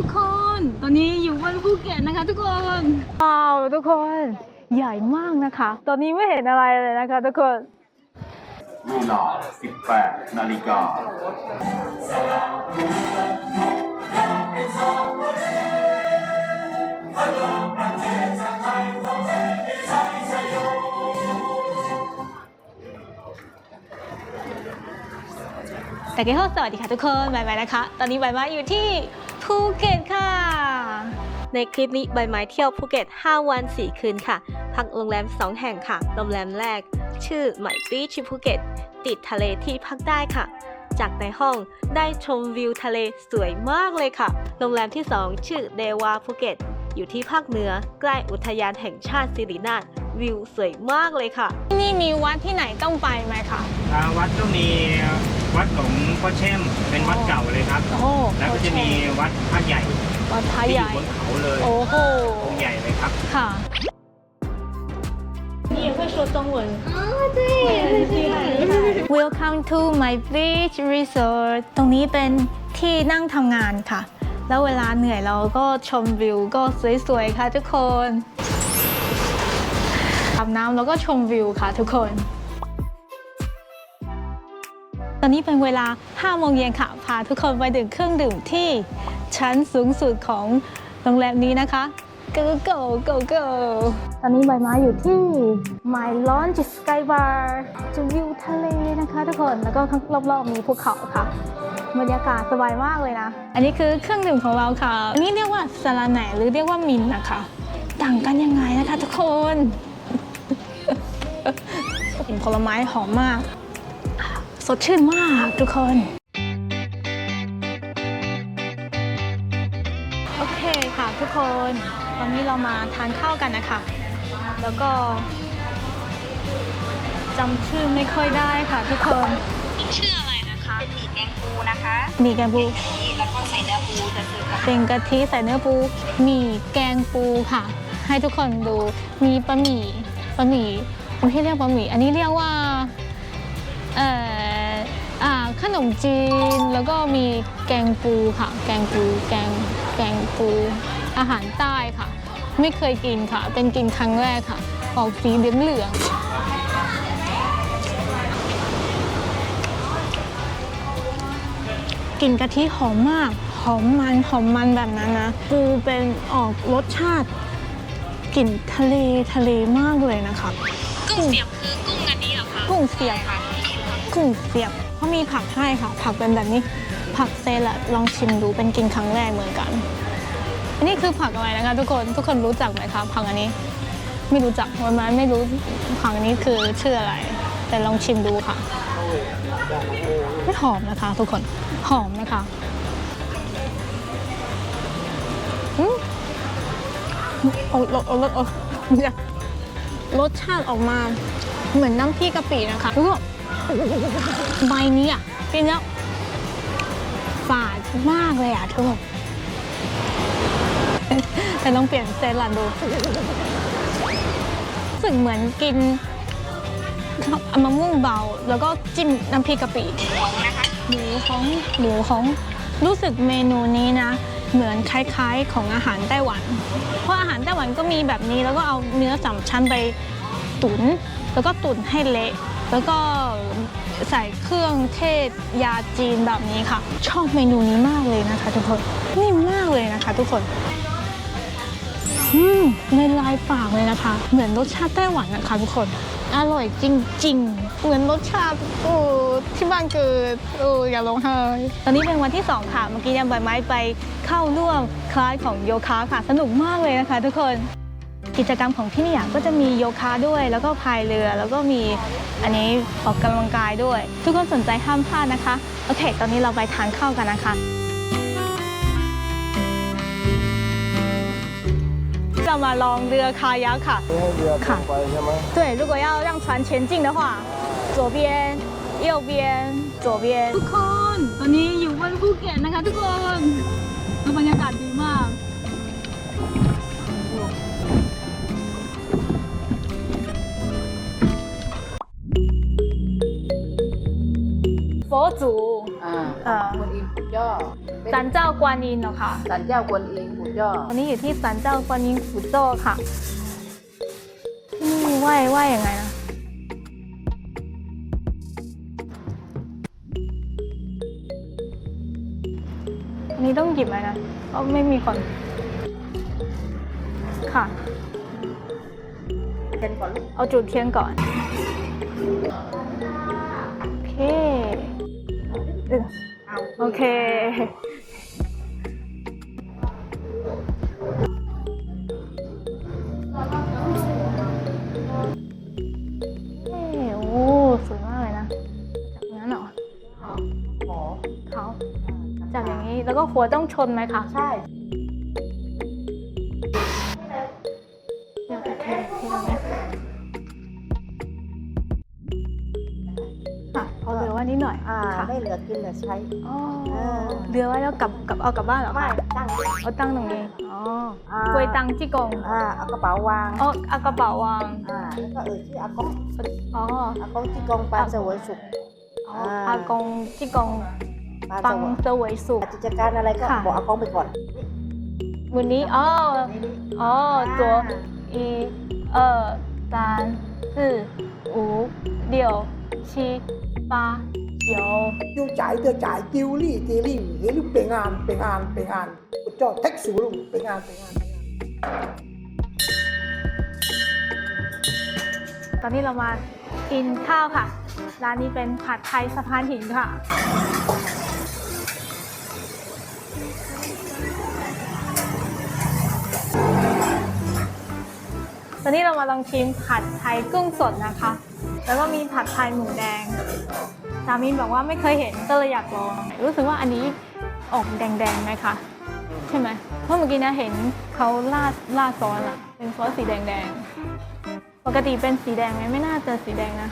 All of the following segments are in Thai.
ทุกคน ตอนนี้อยู่บนภูเก็ตนะคะ ทุกคน ว้าวทุกคนใหญ่มากนะคะ ตอนนี้ไม่เห็นอะไรเลยนะคะ ทุกคนเวลา18นาฬิกา แต่ก็สวัสดีค่ะทุกคนบายบายนะคะ ตอนนี้บายบายอยู่ที่ภูเก็ตค่ะ ในคลิปนี้ใบไม้เที่ยวภูเก็ต 5 วัน 4 คืนค่ะ พักโรงแรม 2 แห่งค่ะ โรงแรมแรก ชื่อไหมบีชภูเก็ตติดทะเลที่พักได้ค่ะ จากในห้องได้ชมวิวทะเลสวยมากเลยค่ะ โรงแรมที่ 2 ชื่อเดวาภูเก็ตอยู่ที่ภาคเหนือใกล้อุทยานแห่งชาติสิรินาถวิวสวยมากเลยค่ะ ที่นี่มีวัดที่ไหนต้องไปไหมคะ อ่าวัดก็มี วัดหลวงพ่อเช่มเป็นวัดเก่าเลยครับ โอ้ แล้วก็จะมีวัดพระใหญ่ วัดพระ ที่ ให อยู่ ญ่ บนเขาเลย โอ้โห องค์ใหญ่เลยครับ ค่ะ你也会说中文啊？对，Welcome to my beach resort ตรงนี้เป็นที่นั่งทำงานค่ะ แล้วเวลาเหนื่อยเราก็ชมวิวก็สวยๆค่ะทุกคนอาบน้ำแล้วก็ชมวิวค่ะทุกคน ต อนนี้เป็นเวลา 5 โมงเย็นค่ะ พาทุกคนไปดื่มเครื่องดื่มที่ชั้นสูงสุดของโรงแรมนี้นะคะ go go go go ตอนนี้ใบไม้อยู่ที่ My Lounge Sky Bar จะวิวทะเลนะคะทุกคน แล้วก็ข้างรอบๆมีภูเขาค่ะบรรยากาศสบายมากเลยนะ อันนี้คือเครื่องดื่มของเราค่ะ อันนี้เรียกว่าสลาแหนหรือเรียกว่ามินนะคะ ต่างกันยังไงนะคะทุกคนกลิ่นผลไม้หอมมาก สดชื่นมากทุกคน โอเคค่ะทุกคนตอนนี้เรามาทานข้าวกันนะคะ แล้วก็จำชื่อไม่ค่อยได้ค่ะทุกคนชื่ออะไรนะคะ เป็นหมี่แกงปูนะคะหมี่แกงปูแล้วก็ใส่เนื้อปูจะซื้อกับเป็นกะทิใส่เนื้อปูหมี่แกงปูค่ะ ให้ทุกคนดูมีบะหมี่บะหมี่ไม่ใช่เรียกบะหมี่อันนี้เรียกว่า นมจีน แล้วก็มีแกงปูค่ะ แกงปู แกง แกงปู อาหารใต้ค่ะ ไม่เคยกินค่ะ เป็นกินครั้งแรกค่ะ ออกสีเหลืองเหลืองๆกลิ่นกะทิหอมมาก หอมมันหอมมันแบบนั้นนะปูเป็นออกรสชาติกลิ่นทะเลทะเลมากเลยนะคะ กุ้งเสียบคือกุ้งอันนี้เหรอคะ กุ้งเสียบค่ะ กุ้งเสียบ เขามีผักให้ค่ะ ผักเป็นแบบนี้ ผักเซลดลองชิมดูเป็นกินครั้งแรกเหมือนกัน อันนี้คือผักอะไรนะคะ ทุกคนทุกคนรู้จักไหมคะผักอันนี้ ไม่รู้จักวันนั้นไม่รู้ผักอันนี้คือชื่ออะไร แต่ลองชิมดูค่ะไม่หอมนะคะ ทุกคนหอมนะคะอืมโอ้โอ้โอ้โอ้เดี๋ยรสชาติออกมาเหมือนน้ำพริกกะปินะคะ ใบนี้อะกินแล้วฝาดมากเลยอะทุกคนแต่ต้องเปลี่ยนเซนลันดูรู้สึกเหมือนกินมะม่วงเบา แล้วก็จิ้มน้ำพริกกะปิหมูของหมูของรู้สึกเมนูนี้นะ เหมือนคล้ายๆของอาหารไต้หวัน เพราะอาหารไต้หวันก็มีแบบนี้แล้วก็เอาเนื้อสามชั้นไปตุ๋นแล้วก็ตุ๋นให้เละ แล้วก็ ใส่เครื่องเทศยาจีนแบบนี้ค่ะ ชอบเมนูนี้มากเลยนะคะ ทุกคนนิ่มมากเลยนะคะ ทุกคนอืมในลายปากเลยนะคะ เหมือนรสชาติไต้หวันนะคะ ทุกคนอร่อยจริง ๆ เหมือนรสชาติอ้ที่บ้านเกิดอ้อย่าร้องไห้ตอนนี้เป็นวันที่ 2 ค่ะ เมื่อกี้ยังใบไม้ไปเข้าร่วมคลาสของโยคะค่ะ สนุกมากเลยนะคะ ทุกคน กิจกรรมของที่นี่อ่ะก็จะมีโยคะด้วย แล้วก็พายเรือ แล้วก็มีอันนี้ออกกำลังกายด้วย ทุกคนสนใจห้ามพลาดนะคะ โอเค ตอนนี้เราไปทานข้าวกันนะคะ เรามาลองเรือคายักค่ะค่ะ对如果要让船前进的话左边右边左边 ทุกคน ตอนนี้อยู่บนภูเก็ตนะคะ ทุกคนแล้วบรรยากาศดีมาก จูอ่าอ่นหุ่นย่อเป็นเจ้ากวนอินเนาะค่ะสันเจ้ากวนอิมปุ่นย่อตอนนี้อยู่ที่สันเจ้ากวนอินฟูโจค่ะ ที่นี่ไหว้ไหว้ยังไงนะอันนี้ต้องหยิบไหมนะก็ไม่มีคน ค่ะ เป็นก่อนลูกเอาจุดเทียนก่อน โอเค โอเคเอ้โอ้สวยมากเลยนะจากนั้นเหรอหมอเขาจากอย่างนี้ แล้วก็หัวต้องชนไหมคะ ใช่ ค่ะ ไม่เหลือกินเหลือใช้ อ๋อ เออ เหลือไว้แล้วกลับกลับเอากลับบ้านเหรอ ไม่ คะ ตั้ง เอาตั้งตรงนี้ อ๋อ อ่า กวยตังจี้กง อ่าเอากระเป๋าวาง อ๋อเอากระเป๋าวาง อ่าแล้วก็เอ่ยชื่ออากง อ๋อ อากงที่กองปานเสวยสุข อ๋อ อ่า อากงจี้กง ปาน ปั เส ง วย เสวยสุข กิจการอะไรก็ ค่ะ บอกอากงไปก่อน วันนี้ อ๋อ อ๋อตัวอีเออสามสี่五六七八 有又จ่ายเตอจ่ายกิวลี่เจลี่เฮลิเปงานเปงานเปงานเจ้าท็สูลุเปงานเปงานตอนนี้เรามากินข้าวค่ะ ร้านนี้เป็นผัดไทยสะพานหินค่ะ ตอนนี้เรามาลองชิมผัดไทยกุ้งสดนะคะ แล้วก็มีผัดไทยหมูแดง สามีบอกว่าไม่เคยเห็นก็เลยอยากลอง รู้สึกว่าอันนี้ออกแดงๆไหมคะใช่ไหมเพราะเมื่อกี้นะเห็นเขาราดราดซอสอะเป็นซอสสีแดงๆ ปกติเป็นสีแดงไหมไม่น่าจะสีแดงนะ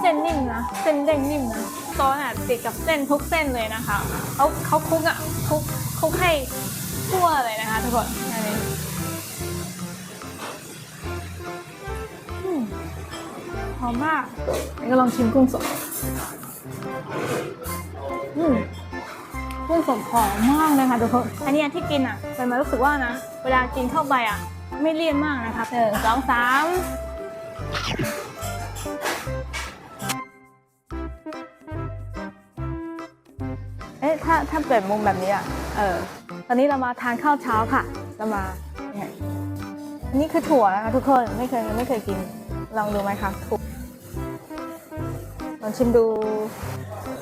เส้นนิ่มนะเส้นเด้งนิ่มนะซอสอะติดกับเส้นทุกเส้นเลยนะคะเขาเขาคลุกอะคลุกคลุกให้ทั่วเลยนะคะทุกคนอันนี้ มมากงั้นก็ลองชิมกุ้งสด อืมกุ้งสดหอมมากเลยค่ะทุกคน อันนี้ที่กินอะเป็นมารู้สึกว่านะ เวลากินเข้าไปอะ ไม่เลี่ยนมากนะคะหนึ่งสองสามเอ๊ะถ้าถ้าเปลี่ยนมุมแบบนี้อะ เออ ตอนนี้เรามาทานข้าวเช้าค่ะ เรามาเนี่ยอันนี่คือถั่วนะคะทุกคน ไม่เคยไม่เคยกิน ลองดูไหมคะถั่ว ชิมดู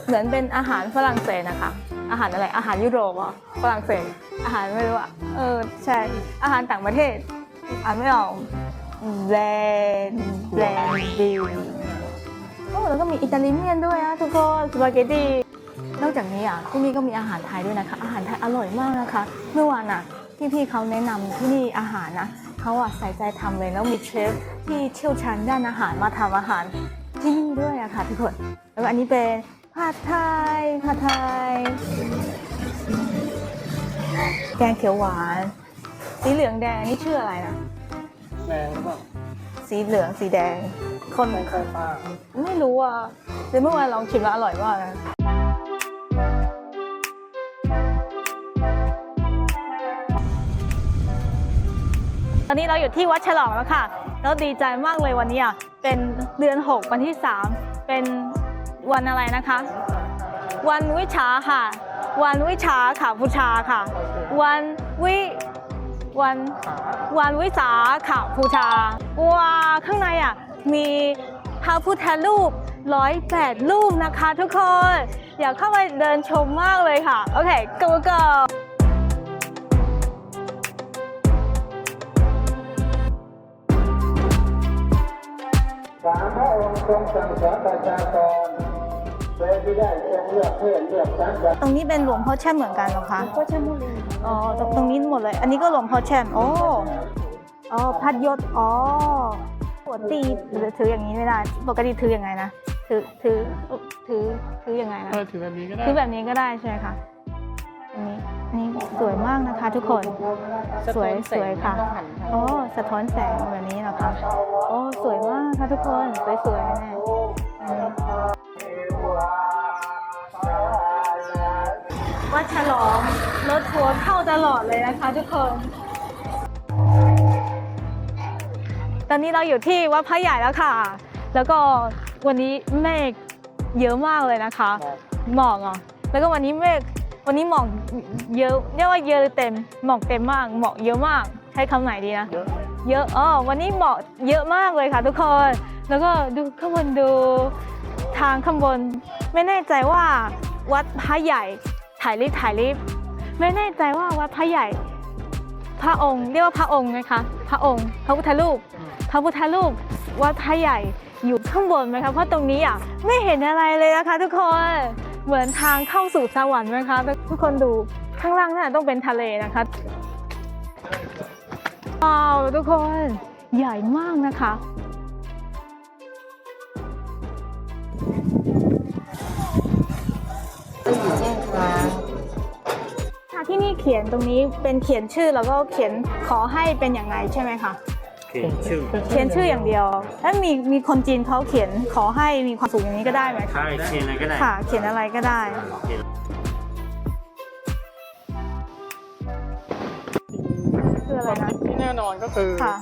เหมือนเป็นอาหารฝรั่งเศสนะคะ อาหารอะไร อาหารยุโรปเหรอฝรั่งเศส อาหารไม่รู้อะ เออ ใช่ อาหารต่างประเทศ อ่านไม่ออกแบรนด์แบรนด์ดีโอ้แล้วก็มีอิตาเลียนด้วยนะทุกคน สปาเกตตีนอกจากนี้อะที่นี่ก็มีอาหารไทยด้วยนะคะ อาหารไทยอร่อยมากนะคะ เมื่อวานอะที่พี่เขาแนะนำที่นี่อาหารนะเขาอะใส่ใจทำเลยแล้วมีเชฟที่เชี่ยวชาญด้านอาหารมาทำอาหาร ที่นี่ด้วยอะค่ะทุกคน แล้วก็อันนี้เป็นผัดไทยผัดไทย แกงเขียวหวาน สีเหลืองแดงอันนี่ชื่ออะไรนะแรงหรือเปล่าสีเหลืองสีแดง คนแรงไฟฟ้าไม่รู้อะเดี๋ยวเมื่อวานลองชิมแล้วอร่อยมากนะตอนนี้เราอยู่ที่วัดฉลองแล้วค่ะ แล้วดีใจมากเลยวันนี้อะเป็นเดือน 6 วันที่ 3 เป็นวันอะไรนะคะ วันวิชาค่ะ วันวิชาค่ะบูชาค่ะ วันวิวันวันวิสาขบูชาว้าข้างในอะมีพระพุทธรูปร้อยแปดรูปนะคะทุกคน อยากเข้าไปเดินชมมากเลยค่ะ โอเค go go ทรงสั่งสอนประชากรโดยที่ได้ทรงเลือกเพื่อนเลือกสรรตรงนี้เป็นหลวงพ่อแช่มเหมือนกันเหรอคะพ่อแช่มอ๋อ ตรงตรงนี้หมดเลย อันนี้ก็หลวงพ่อแช่มโอ้ อ๋อ พัดยศ อ๋อหัวตีหรือถืออย่างนี้ไม่ได้ ปกติถือยังไงนะ ถือ ถือ ถือ ถือยังไงนะ เออถือแบบนี้ก็ได้คือแบบนี้ก็ได้ใช่ไหมคะอั นนี้อันนี้สวยมากนะคะทุกคนสวยสวยค่ะโอ้สะท้อนแสงแบบนี้นะคะ โอ้สวยมากค่ะทุกคนสวยสวยๆแน่วัดฉลองรถทัวร์เข้าตลอดเลยนะคะ ทุกคน ตอนนี้เราอยู่ที่วัดพระใหญ่แล้วค่ะ แล้วก็วันนี้เมฆเยอะมากเลยนะคะ หมอกอะแล้วก็วันนี้เมฆ วันนี้หมอกเยอะเรียกว่าเยอะเต็มหมอกเต็มมากหมอกเยอะมาก ใช้คำไหนดีนะเยอะอ๋อวันนี้หมอกเยอะมากเลยค่ะทุกคน แล้วก็ดูข้างบนดูทางข้างบน ไม่แน่ใจว่าวัดพระใหญ่ถ่ายรีบถ่ายรีบไม่แน่ใจว่าวัดพระใหญ่ พระองค์ เรียกว่าพระองค์ไหมคะพระองค์ พระพุทธรูป พระพุทธรูปวัดพระใหญ่อยู่ข้างบนไหมคะเพราะตรงนี้อะไม่เห็นอะไรเลยนะคะทุกคน เหมือนทางเข้าสู่สวรรค์ไหมคะ ทุกคนดูข้างล่างน่าต้องเป็นทะเลนะคะว้าวทุกคนใหญ่มากนะคะที่นี่เขียนตรงนี้เป็นเขียนชื่อแล้วก็เขียนขอให้เป็นอย่างไรใช่ไหมคะ เขียนชื่อเขียนชื่ออย่างเดียวแล้วมีมีคนจีนเขาเขียนขอให้มีความสุขอย่างนี้ก็ได้ไหมคะใช่เขียนอะไรก็ได้ค่ะ เขียนอะไรก็ได้เขียนคืออะไรนะที่แน่นอนก็คือค่ะ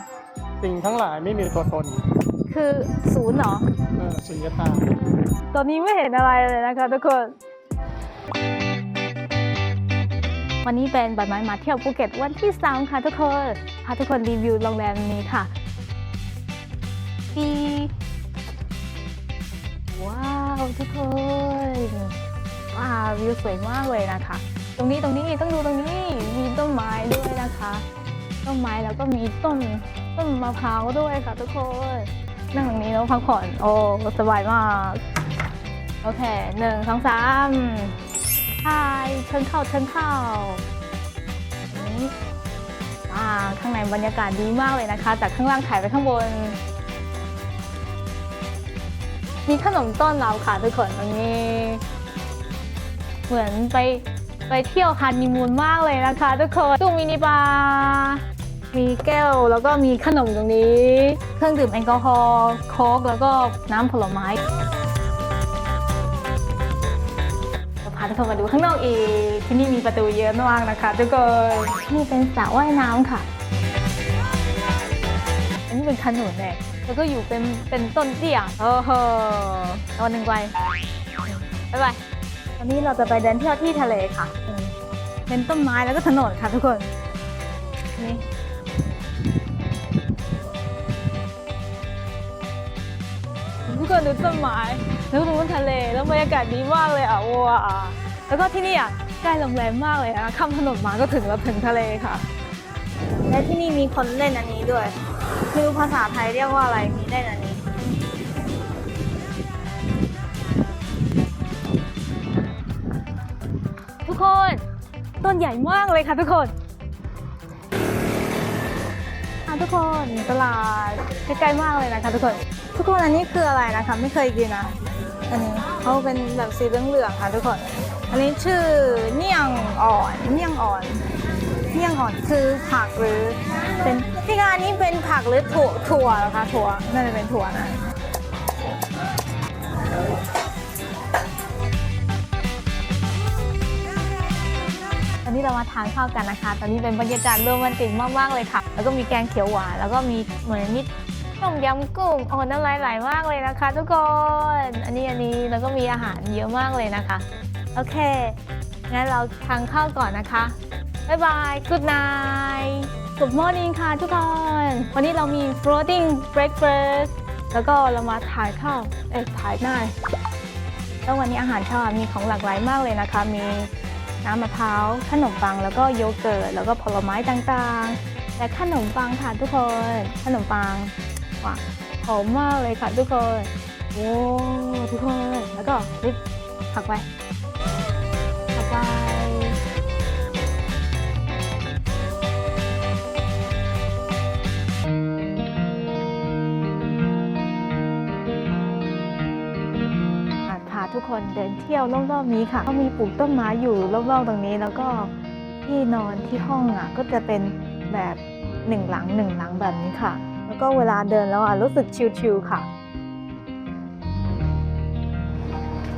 สิ่งทั้งหลายไม่มีตัวตนคือศูนย์เหรอเออสุญญตาตอนนี้ไม่เห็นอะไรเลยนะคะทุกคน วันนี้เป็นใบไม้มาเที่ยวภูเก็ตวันที่สามค่ะทุกคนพาทุกคนรีวิวโรงแรมนี้ค่ะปีว้าวทุกคนว้าววิวสวยมากเลยนะคะ ตรงนี้ตรงนี้ต้องดูตรงนี้มีต้นไม้ด้วยนะคะ ต้นไม้แล้วก็มีต้นต้นมะพร้าวด้วยค่ะทุกคนนั่งตรงนี้แล้วพักผ่อนโอ้สบายมากโอเคหนึ่งสองสาม ฮายเชิญเข้าเชิญเข้าอันนี้อ่าข้างในบรรยากาศดีมากเลยนะคะ จากข้างล่างถ่ายไปข้างบน มีขนมต้อนรับค่ะทุกคนตรงนี้ เหมือนไปไปเที่ยวฮันนีมูนมากเลยนะคะ ทุกคนตู้มินิบาร์มีแก้วแล้วก็มีขนมตรงนี้ เครื่องดื่มแอลกอฮอล์โค้กแล้วก็น้ำผลไม้ ทุกคนมาดูข้างนอกอีก ที่นี่มีประตูเยอะมากนะคะ ทุกคนนี่เป็นสระว่ายน้ำค่ะ อันนี้เป็นขนุนเนี่ยแล้วก็อยู่เป็นเป็นต้นเตี้ยโอ้โหตอนหนึ่งไปบ๊ายบายวันนี้เราจะไปเดินเที่ยวที่ทะเลค่ะ เป็นต้นไม้แล้วก็ถนนค่ะทุกคนนี่ทุกคนดูต้นไม้ แล้วดูทะเลแล้วบรรยากาศดีมากเลยอะว้าแล้วก็ที่นี่อะใกล้โรงแรมมากเลยนะข้ามถนนมาก็ถึงแล้วถึงทะเลค่ะ และที่นี่มีคนเล่นอันนี้ด้วยไม่รู้ภาษาไทยเรียกว่าอะไรมีเล่นอันนี้ทุกคนต้นใหญ่มากเลยค่ะทุกคนอะทุกคนตลาดใกล้ๆมากเลยนะคะทุกคน ทุกคนอันนี้คืออะไรนะคะ ไม่เคยกินนะ อันนี้เขาเป็นแบบสีเหลืองๆค่ะทุกคน อันนี้ชื่อเนียงอ่อนเนียงอ่อนเนียงอ่อนคือผักหรือ เป็นที่งานนี้เป็นผักหรือถั่วถั่วเหรอคะถั่วน่าจะเป็นถั่วนะตอนนี้เรามาทานข้าวกันนะคะ ตอนนี้เป็นบรรยากาศโรแมนติกมากๆเลยค่ะ แล้วก็มีแกงเขียวหวาน แล้วก็มีเหมือนมิ ตรต้มยำกุ้งโอ้น้ำลายไหลมากเลยนะคะ ทุกคน อันนี้อันนี้แล้วก็มีอาหารเยอะมากเลยนะคะ โอเค งั้นเราทานข้าวก่อนนะคะ บ๊ายบาย good night good morning ค่ะทุกคน วันนี้เรามี floating breakfast แล้วก็เรามาถ่ายข้าว เอ้ยถ่ายหน้าแล้ววันนี้อาหารเช้ามีของหลากหลายมากเลยนะคะ มีน้ำมะพร้าว ขนมปัง แล้วก็โยเกิร์ต แล้วก็ผลไม้ต่างๆ และขนมปังค่ะทุกคน ขนมปัง ว้าหอมมากเลยค่ะทุกคนโอ้ทุกคน แล้วก็รีบผักไปผักไปพาทุกคนเดินเที่ยวรอบๆนี้ค่ะเขามีปลูกต้นไม้อยู่รอบๆตรงนี้ แล้วก็ที่นอนที่ห้องอะก็จะเป็นแบบหนึ่งหลังหนึ่งหลังแบบนี้ค่ะ ก็เวลาเดินแล้วอะรู้สึกชิลๆค่ะ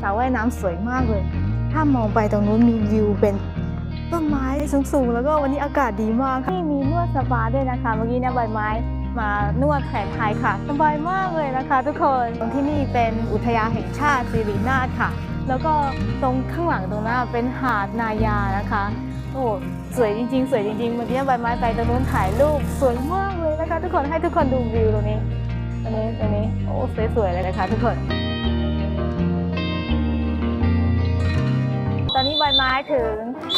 สระว่ายน้ำสวยมากเลย ถ้ามองไปตรงนู้นมีวิวเป็นต้นไม้สูงๆ แล้วก็วันนี้อากาศดีมากค่ะนี่มีนวดสปาด้วยนะคะ เมื่อกี้เนี่ยใบไม้มานวดแผนไทยค่ะ สบายมากเลยนะคะ ทุกคนตรงที่นี่เป็นอุทยานแห่งชาติสิรินาถค่ะ แล้วก็ตรงข้างหลังตรงนั้นเป็นหาดนายานะคะ โอ้สวยจริงๆ สวยจริงๆเมื่อกี้ใบไม้ไปตรงนู้นถ่ายรูปสวยมากเลยนะคะ ทุกคนให้ทุกคนดูวิวตรงนี้ตรงนี้ตรงนี้โอ้สวยๆเลยนะคะ ทุกคน ตอนนี้ใบไม้ถึง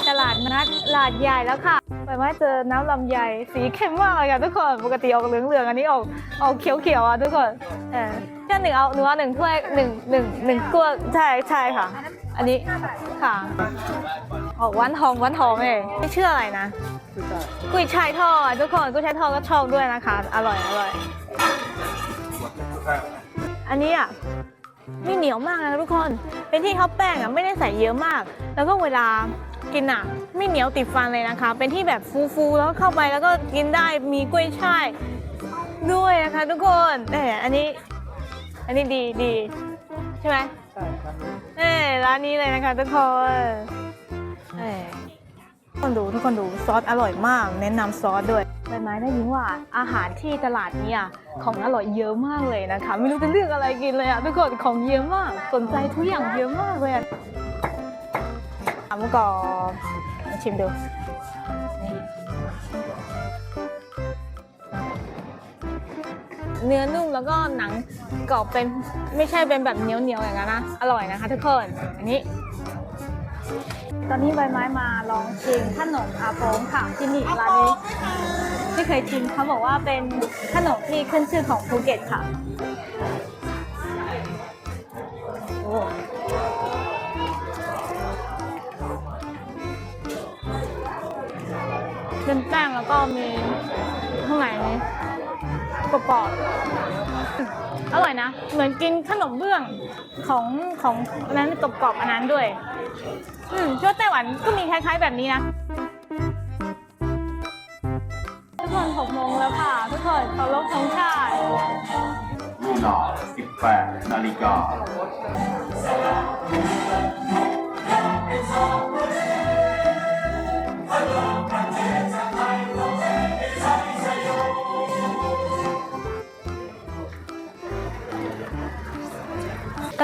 ตลาดนัดลาดใหญ่แล้วค่ะใบไม้เจอน้ำลำไยสีเข้มมากเลยค่ะทุกคนปกติออกเหลืองๆอันนี้ออกออกเขียวๆอะทุกคนเออแค่หนึ่งเอาหนูเอาหนึ่งถ้วยหนึ่งหนึ่งหนึ่งกล้วยใช่ใช่ค่ะ อันนี้ค่ะ ออกหวันทองหวันทองเองไม่เชื่ออะไรนะกุ้ยช่ายทอดทุกคนกุ้ยช่ายทอดก็ชอบด้วยนะคะ อร่อยอร่อย อันนี้อะไม่เหนียวมากนะทุกคน เป็นที่เขาแป้งอะไม่ได้ใส่เยอะมาก แล้วก็เวลากินอะ ไม่เหนียวติดฟันเลยนะคะ เป็นที่แบบฟูๆแล้วเข้าไปแล้วก็กินได้มีกล้วยช่ายด้วยนะคะทุกคนแต่อันนี้ อันนี้ดีดีใช่ไหมใช่ครับเอ้ร้านนี้เลยนะคะทุกคนเอ้ ทุกคนดูทุกคนดูซอสอร่อยมาก แนะนำซอสด้วยใบไม้ได้ยินว่าอาหารที่ตลาดนี้อะของอร่อยเยอะมากเลยนะคะ ไม่รู้จะเลือกอะไรกินเลยอะทุกคนของเยอะมาก สนใจทุกอย่างเยอะมากเลยอะทำก่อนมาชิมดูเนื้อนุ่มแล้วก็หนังกรอบเป็นไม่ใช่เป็นแบบเหนียวเหนียวๆอย่างนั้นนะ อร่อยนะคะทุกคน อันนี้ ตอนนี้ใบไม้มาลองชิมขนมอาโปงค่ะที่นี่ร้านนี้ที่เคยชิมเขาบอกว่าเป็นขนมที่ขึ้นชื่อของภูเก็ตค่ะโอ้เป็นแป้งแล้วก็มีข้างในนี้กรอบ อร่อยนะ เหมือนกินขนมเบื้องของของอันนั้นกรอบๆอันนั้นด้วย อืมช่วไต้หวันก็มีคล้ายๆแบบนี้นะ ทุกคนหกโมงแล้วค่ะ ทุกคนเคารพธงชาติแน่นอน18นาฬิกา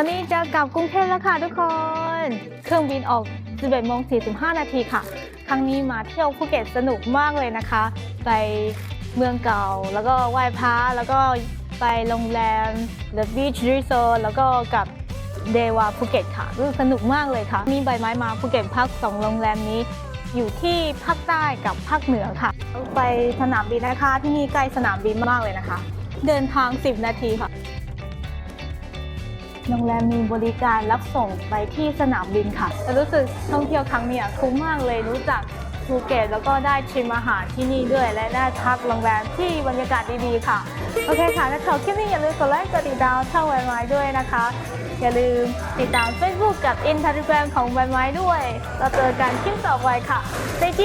อนนี้จะกลับกรุงเทพแล้วค่ะทุกคน เครื่องบินออก 11โมง45 นาทีค่ะ ครั้งนี้มาเที่ยวภูเก็ตสนุกมากเลยนะคะ ไปเมืองเก่า แล้วก็ไหว้พระ แล้วก็ไปโรงแรม The Beach Resort แล้วก็กับเดวาภูเก็ตค่ะรู้สนุกมากเลยค่ะ มีใบไม้มาภูเก็ตพักสองโรงแรมนี้ อยู่ที่ภาคใต้กับภาคเหนือค่ะ ไปสนามบินนะคะ ที่นี่ใกล้สนามบินมากเลยนะคะ เดินทาง 10 นาทีค่ะ โรงแรมมีบริการรับส่งไปที่สนามบินค่ะรู้สึกท่องเที่ยวครั้งนี้คุ้มมากเลยรู้จักภูเก็ตแล้วก็ได้ชิมอาหารที่นี่ด้วย และได้พักโรงแรมที่บรรยากาศดีๆค่ะ โอเคค่ะถ้าชอบคลิปนี้อย่าลืมกดไลค์กดติดตามช่องไวไม้ด้วยนะคะ อย่าลืมติดตาม Facebook กับ Instagram ของไวไม้ด้วย เราเจอกันคลิปต่อไปค่ะ再见